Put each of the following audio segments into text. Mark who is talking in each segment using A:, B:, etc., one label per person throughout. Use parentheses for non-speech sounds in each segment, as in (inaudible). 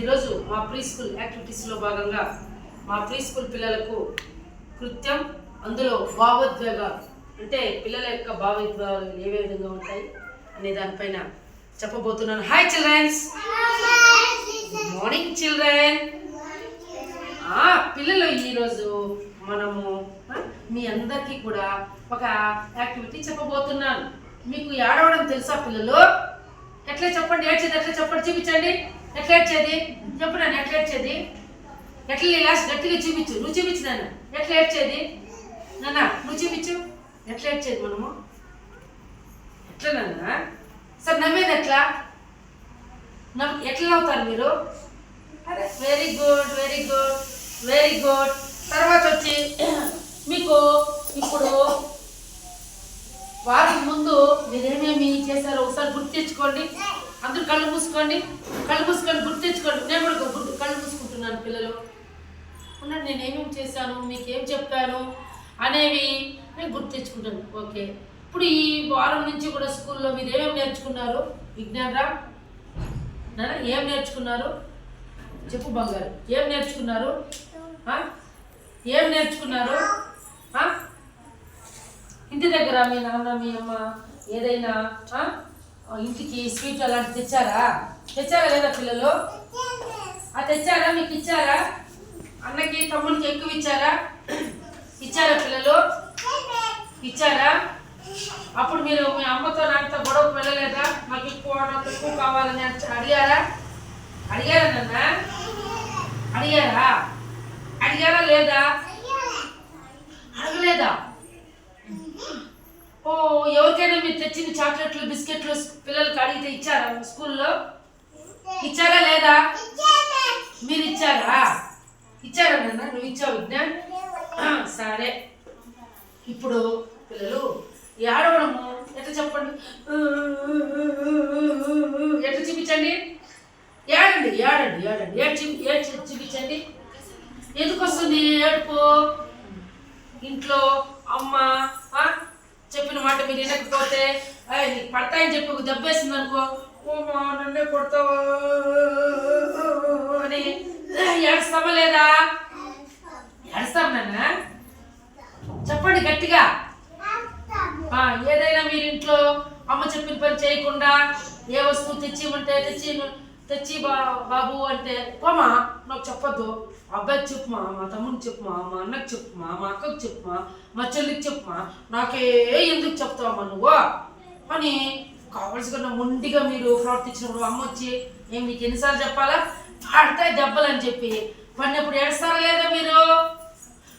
A: ఈరోజు మా pre school యాక్టివిటీస్లో భాగంగా మా ప్రీ స్కూల్ పిల్లలకు కృత్యం అందులో భావోద్వేగాలు అంటే పిల్లల యొక్క భావోద్వేగాలు ఏ విధంగా ఉంటాయి అనే దానిపైన చెప్పబోతున్నాను. Hi childrens good morning children పిల్లలు ఈరోజు మనము మీ అందరికీ కూడా ఒక యాక్టివిటీ చెప్పబోతున్నాను. మీకు ఏడవడం తెలుసా పిల్లలు? ఎట్లా చెప్పండి? ఏడ్చేది ఎట్లా చెప్పండి? చూపించండి. ఎట్లా ఏడ్చేది? చెప్పు నాన్న ఎట్లా ఏడ్చేది? ఎట్లా లాస్ట్ గట్టిగా చూపించు నువ్వు చూపించు నాన్న. ఎట్లా ఏడ్చేది? నాన్న నువ్వు చూపించు. ఎట్లా ఏడ్చేది మనము? ఎట్లా నాన్న? సార్ నమ్మేది ఎట్లా? నవ్వు ఎట్లా నవ్వుతారు మీరు? అరే. Very good very good very good తర్వాత వచ్చి మీకు ఇప్పుడు వారం ముందు మీరు ఏమేమి చేశారో ఒకసారి గుర్తు తెచ్చుకోండి. అందరూ కళ్ళు మూసుకోండి. కళ్ళు మూసుకొని గుర్తు తెచ్చుకోండి. నేను కూడా గుర్తు కళ్ళు మూసుకుంటున్నాను పిల్లలు. ఉన్నాడు నేను ఏమేమి చేశాను మీకు ఏం చెప్పాను అనేవి నేను గుర్తు తెచ్చుకుంటాను. ఓకే. ఇప్పుడు ఈ వారం నుంచి కూడా స్కూల్లో మీరు ఏమేమి నేర్చుకున్నారు? విజ్ఞానరా? ఏం నేర్చుకున్నారు? చెప్పు బంగారు. ఏం నేర్చుకున్నారు? ఏం నేర్చుకున్నారు? ఆ? ఇంటి దగ్గర మీ నాన్న మీ అమ్మ ఏదైనా ఇంటికి స్వీట్ అలాంటి తెచ్చారా? తెచ్చారా లేదా పిల్లలు? ఆ తెచ్చారా? మీకు ఇచ్చారా? అన్నకి తమ్ముడికి ఎక్కువ ఇచ్చారా? ఇచ్చారా పిల్లలు? ఇచ్చారా? అప్పుడు మీరు మీ అమ్మతో నాన్నతో గొడవకు వెళ్ళలేదా? మాకు ఎక్కువ నాకు ఎక్కువ కావాలని అడిగారా? అడిగారా నాన్న? అడిగారా? అడిగారా లేదా? అడగలేదా? ఓకేనా? మీరు తెచ్చిన చాక్లెట్లు బిస్కెట్లు పిల్లలకి అడిగితే ఇచ్చారా? స్కూల్లో? ఇచ్చారా లేదా? మీరు ఇచ్చారా? ఇచ్చారా నాన్న? నువ్వు ఇచ్చావు విజ్ఞాన్ సరే. ఇప్పుడు పిల్లలు ఏడవడము ఎట్లా చెప్పండి? ఎట్లా చూపించండి? ఏడండి ఏడండి ఏడండి. ఏడు చూపి ఏడు చూపించండి. ఎందుకు వస్తుంది? ఏడుపు? ఇంట్లో అమ్మ చెప్పిన మాట మీరు వినకపోతే "ఏయ్, నీకు పడతాయని చెప్పి దెబ్బేసింది అనుకో. మా నన్నే కొడతావా? అని. ఏడుస్తావా లేదా? ఏడుస్తాం నాన్న. చెప్పండి గట్టిగా. ఏదైనా మీరు ఇంట్లో అమ్మ చెప్పిన పని చేయకుండా ఏ వస్తువు తెచ్చిమంటే తెచ్చి తెచ్చి బా బాబు అంటే పోమా నాకు చెప్పొద్దు. అబ్బాయికి చెప్పుమా మా తమ్ముడికి చెప్పుమా మా అన్నకి చెప్పుమా మా అక్కకి చెప్పుమా మా చెల్లికి చెప్పుమా నాకే ఎందుకు చెప్తావమ్మా నువ్వు? అని కావలసిన మొండిగా మీరు ప్రవర్తించినప్పుడు అమ్మ వచ్చి ఏం మీకు ఎన్నిసార్లు చెప్పాలా? పడతాయి దెబ్బలు అని చెప్పి పడినప్పుడు ఏడుస్తారా లేదా మీరు?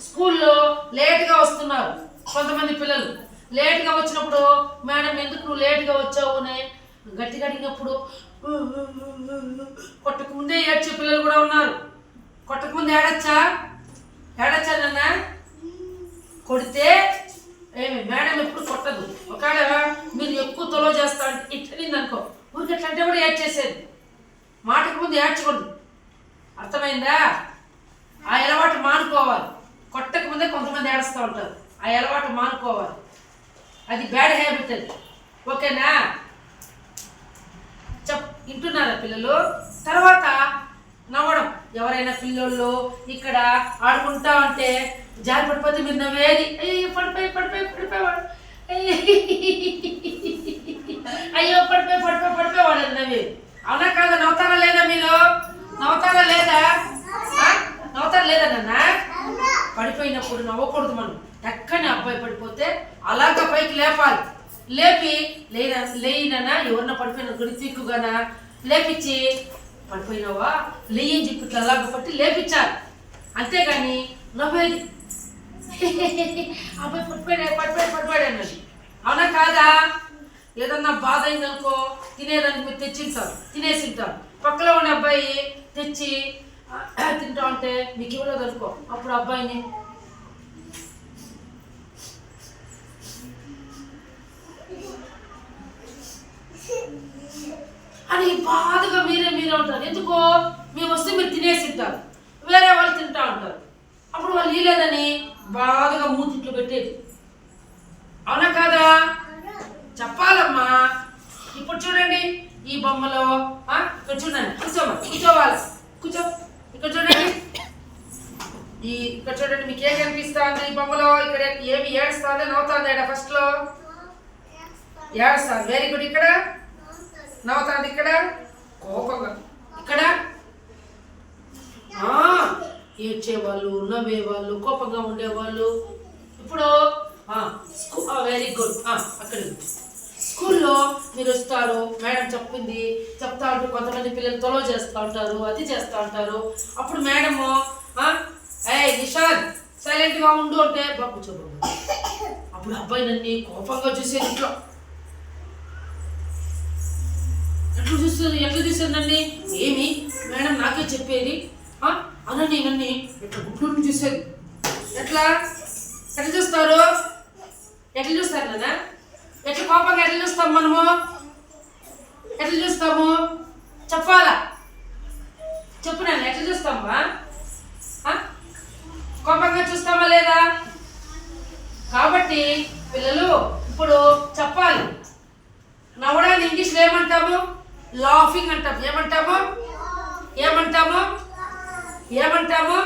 A: స్కూల్లో లేట్గా వస్తున్నారు కొంతమంది పిల్లలు. లేట్గా వచ్చినప్పుడు మేడం ఎందుకు నువ్వు లేట్గా వచ్చావు? అని గట్టిగా అడిగినప్పుడు కొట్టక ముందే ఏడ్చే పిల్లలు కూడా ఉన్నారు. కొట్టకు ముందు ఏడచ్చా? ఏడచ్చా నాన్న? కొడితే ఏమి మేడం ఎప్పుడు కొట్టదు. ఒకవేళ మీరు ఎక్కువ తొలో చేస్తా అంటే అనుకో ఊరికి ఎట్లా అంటే కూడా ఏడ్చేసేది. మాటకు ముందు ఏడ్చకూడదు. అర్థమైందా? ఆ అలవాటు మానుకోవాలి. కొట్టక ముందే కొంతమంది ఏడుస్తూ ఉంటారు. ఆ అలవాటు మానుకోవాలి. అది బ్యాడ్ హ్యాబిట్ అది. ఓకేనా? వింటున్నారా పిల్లలు? తర్వాత నవ్వడం. ఎవరైనా పిల్లోళ్ళు ఇక్కడ ఆడుకుంటా ఉంటే జారి పడిపోతే మీరు నవ్వేది అయ్యో పడిపోయి పడిపోయి పడిపోయేవాడు. అయ్యో పడిపోయి పడిపోయి పడిపోయేవాడు అని నవ్వేది. అవునా కాదా? నవ్వుతారా లేదా మీరు? నవ్వుతారా లేదా? నవ్వుతారా లేదా నాన్న? పడిపోయినప్పుడు నవ్వకూడదు మనం. ఎక్కని అబ్బాయి పడిపోతే అలాగ పైకి లేపాలి. లేపి లేనా లేయినా ఎవరన్నా పడిపోయిన గుడితిక్కుగానా లేపించి పడిపోయినావా? లేయి అని చెప్పి ఇట్లా అలాగ పట్టి లేపించాలి అంతేగాని నవ్వేది? (laughs) అబ్బాయి పడిపోయాడు పడిపోయాడు పడిపోయాడు అన్నది. అవునా కాదా? ఏదన్నా బాధ అయిందనుకో తినేదానికి మీరు తెచ్చింటారు తినేసి ఉంటారు పక్కలో ఉన్న అబ్బాయి తెచ్చి తింటా ఉంటే మీకు ఇవ్వలేదు అనుకో అప్పుడు అబ్బాయిని అని బాధగా మీరే మీరే ఉంటారు. ఎందుకో మేము వస్తే మీరు తినేసి ఉంటారు. వేరే వాళ్ళు తింటా ఉంటారు. అప్పుడు వాళ్ళు ఇలేదని బాధగా మూతిట్లు పెట్టేది. అవునా కాదా? చెప్పాలమ్మా. ఇప్పుడు చూడండి ఈ బొమ్మలో ఇక్కడ చూడండి కూర్చోమ్మా కూర్చోవాలి? కూర్చో ఇక్కడ చూడండి. ఈ ఇక్కడ చూడండి మీకు ఏం కనిపిస్తుంది ఈ బొమ్మలో? ఇక్కడ ఏమి ఏడుస్తుంది నవ్వుతుంది ఫస్ట్లో ఫస్ట్లో? ఏడుస్తుంది. వెరీ గుడ్ ఇక్కడ? నవ్వుతుంది ఇక్కడ? కోపంగా. ఇక్కడ? ఏడ్చేవాళ్ళు నవ్వేవాళ్ళు కోపంగా ఉండేవాళ్ళు. ఇప్పుడు వెరీ గుడ్ అక్కడ స్కూల్లో మీరు వస్తారు మేడం చెప్పింది చెప్తా ఉంటే కొంతమంది పిల్లలు తొలో చేస్తూ ఉంటారు అది చేస్తూ ఉంటారు. అప్పుడు మేడము ఏ నిషాద్ సైలెంట్గా ఉండు అంటే బాబు కూర్చోబోదు అప్పుడు అబ్బాయి నన్ను కోపంగా చూసేది ఇంట్లో. ఎట్లా చూస్తుంది ఎట్లా చూస్తుంది ఏమి? మేడం నాకే చెప్పేది. అవునండి ఇవన్నీ. నన్ను ఇట్లా గుడ్లు చూసేది ఎట్లా? ఎట్లా చూస్తారు? ఎట్లా చూస్తారు కదా? ఎట్లా కోపంగా ఎట్లా చూస్తాం మనము? ఎట్లా చూస్తాము? చెప్పాలా? చెప్పు నాన్న ఎట్లా చూస్తామా ఆ? కోపంగా చూస్తామా లేదా కాబట్టి పిల్లలు ఇప్పుడు చెప్పాలి నవ్వడాన్ని ఇంగ్లీష్లో ఏమంటాము లాఫింగ్ అంటాం ఏమంటాము ఏమంటాము ఏమంటాము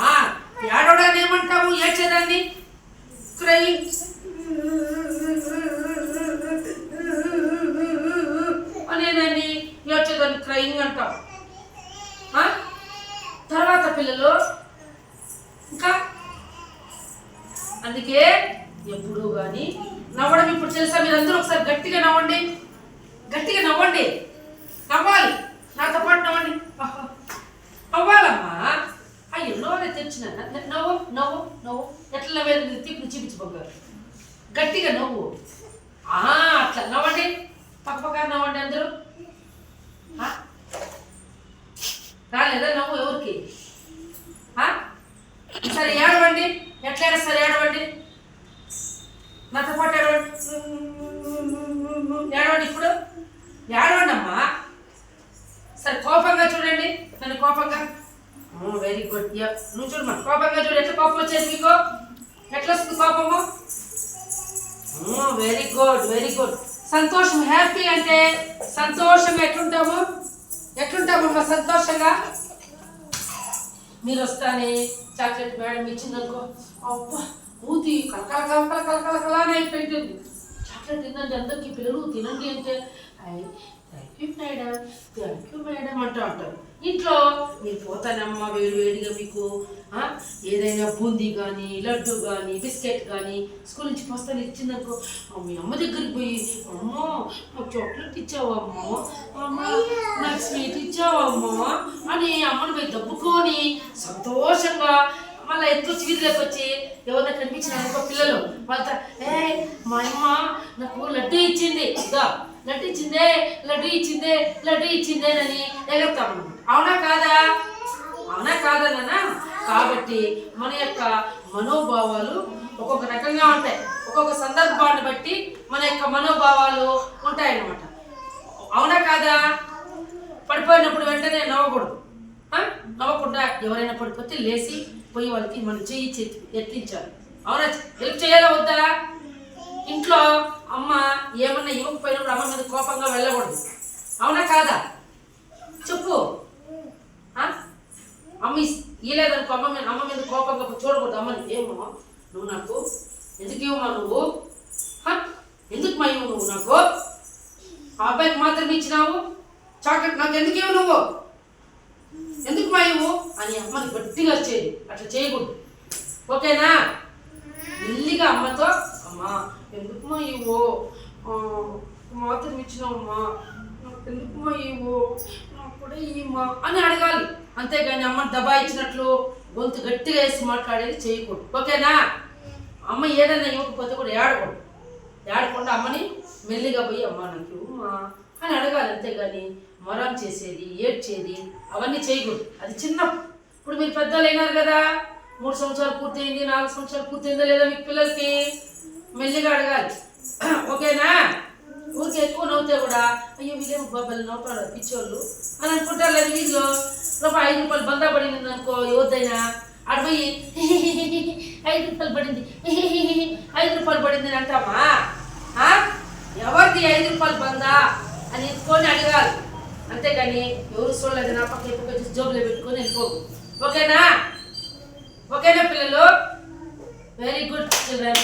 A: ఆ, ఏడవడాన్ని ఏమంటాము ఏడ్చేదాన్ని క్రయింగ్ అనేదాన్ని దాన్ని క్రయింగ్ అంటాం. తర్వాత పిల్లలు ఇంకా? అందుకే ఎప్పుడు కానీ నవ్వడం ఇప్పుడు తెలుసా? మీరు అందరూ ఒకసారి గట్టిగా నవ్వండి. గట్టిగా నవ్వండి. నవ్వాలి. నవ్వనే నవ్వు నవ్వు నవ్వు. ఎట్లా నవ్వేది తిప్పి చూపించు బంగారు గట్టిగా నవ్వు. అట్లా నవ్వండి. పక్క పక్క నవ్వండి అందరూ. నువ్వు చూడమ్మా కోపంగా చూడు. ఎట్లా కోపం వచ్చేది ఎట్లా వస్తుంది కోపము? వెరీ గుడ్ వెరీ గుడ్ సంతోషం హ్యాపీ అంటే సంతోషంగా ఎట్లుంటాము? ఎట్లుంటామమ్మా సంతోషంగా? మీరు వస్తానే చాక్లెట్ మేడం ఇచ్చిందనుకో. అబ్బా మూతి కలకల కలకల కలకల కలానే అయిపోయింటుంది చాక్లెట్ తినండి అందరికీ పిల్లలు తినండి అంటే. Thank you madam thank you madam అంటూ ఉంటారు. ఇంట్లో మీరు పోతానమ్మా వేడి వేడిగా మీకు ఆ, ఏదైనా బూందీ కానీ లడ్డు కానీ బిస్కెట్ కానీ స్కూల్ నుంచి పోస్తాను ఇచ్చిందనుకో మీ అమ్మ దగ్గరికి పోయి అమ్మో నాకు చాక్లెట్ ఇచ్చావమ్మో అమ్మ నాకు స్వీట్ ఇచ్చావమ్మో అని అమ్మని పోయి దబ్బుకొని సంతోషంగా మళ్ళీ ఎత్తుకొచ్చి వీధిలోకి వచ్చి ఎవరైనా కనిపించిన పిల్లలు వాళ్ళ ఏ మా అమ్మ నాకు లడ్డు ఇచ్చింది ఇదా లడ్డు ఇచ్చిందే లడ్డు ఇచ్చిందే లడ్డు ఇచ్చిందేనని ఎగురుతాం అవునా కాదా? అవునా కాదా నాన్న కాబట్టి మన యొక్క మనోభావాలు ఒక్కొక్క రకంగా ఉంటాయి. ఒక్కొక్క సందర్భాన్ని బట్టి మన యొక్క మనోభావాలు ఉంటాయన్నమాట. అవునా కాదా? పడిపోయినప్పుడు వెంటనే నవ్వకూడదు. నవ్వకుండా ఎవరైనా పడిపోతే లేచి పోయి వాళ్ళకి మనం చెయ్యి చెత్తి ఎత్తించాలి. అవునా? హెల్ప్ చేయాలా వద్దా? ఇంట్లో అమ్మ ఏమన్నా ఇవ్వకపోయినప్పుడు అమ్మ మీద కోపంగా వెళ్ళకూడదు. అవునా కాదా? చెప్పు. అమ్మ ఇస్- అమ్మ మీద అమ్మ మీద కోపంగా చూడకూడదు. అమ్మని ఏమో నువ్వు నాకు ఎందుకు ఇవ్వమా నువ్వు? ఎందుకు మా ఇవ్వు నువ్వు నాకు? ఆ అబ్బాయికి మాత్రం ఇచ్చినావు? చాక్లెట్ నాకు ఎందుకు ఇవ్వు నువ్వు? ఎందుకు మా ఇవ్వు? అని అమ్మని గట్టిగా చేయి అట్లా చేయకూడదు. ఓకేనా? మెల్లిగా అమ్మతో అమ్మా ఎందుకు ఇవో మాత్రం ఇచ్చినావమ్మా ఎందుకుమా ఇవో నాకు కూడా ఇవ్వమా అని అడగాలి. అంతేగాని అమ్మని ఇచ్చినట్లు గొంతు గట్టిగా వేసి మాట్లాడేది చేయకూడదు. ఓకేనా? అమ్మ ఏదైనా ఇవ్వకపోతే కూడా ఏడకూడదు ఏడకుండా అమ్మని మెల్లిగా పోయి అమ్మ నాకు ఇవ్వమ్మా అని అడగాలి. అంతేగాని మొరం చేసేది ఏడ్చేది అవన్నీ చేయకూడదు. అది చిన్న. ఇప్పుడు మీరు పెద్దలు అయినారు కదా. మూడు సంవత్సరాలు పూర్తయింది నాలుగు సంవత్సరాలు పూర్తయిందా లేదా మీకు పిల్లలకి? మెల్లిగా అడగాలి. ఓకేనా? ఊరికే ఎక్కువ నవ్వుతే కూడా అయ్యో వీళ్ళేమో బాబాలు నవ్వుతాడు పిచ్చోళ్ళు అని అనుకుంటారు లేదు వీళ్ళు. రూపాయి ఐదు రూపాయలు బందా పడింది అనుకో ఎవరిదైనా అడిపోయి ఐదు రూపాయలు పడింది ఐదు రూపాయలు పడింది అని అంటామా? ఎవరిది ఐదు రూపాయలు బందా అని ఎత్తుకొని అడగాలి. అంతేగాని ఎవరు చూడలేదు నా పక్క ఎప్పుడు వచ్చి జోబులో పెట్టుకొని వెళ్ళిపోకు. ఓకేనా? ఓకేనా పిల్లలు? Very good children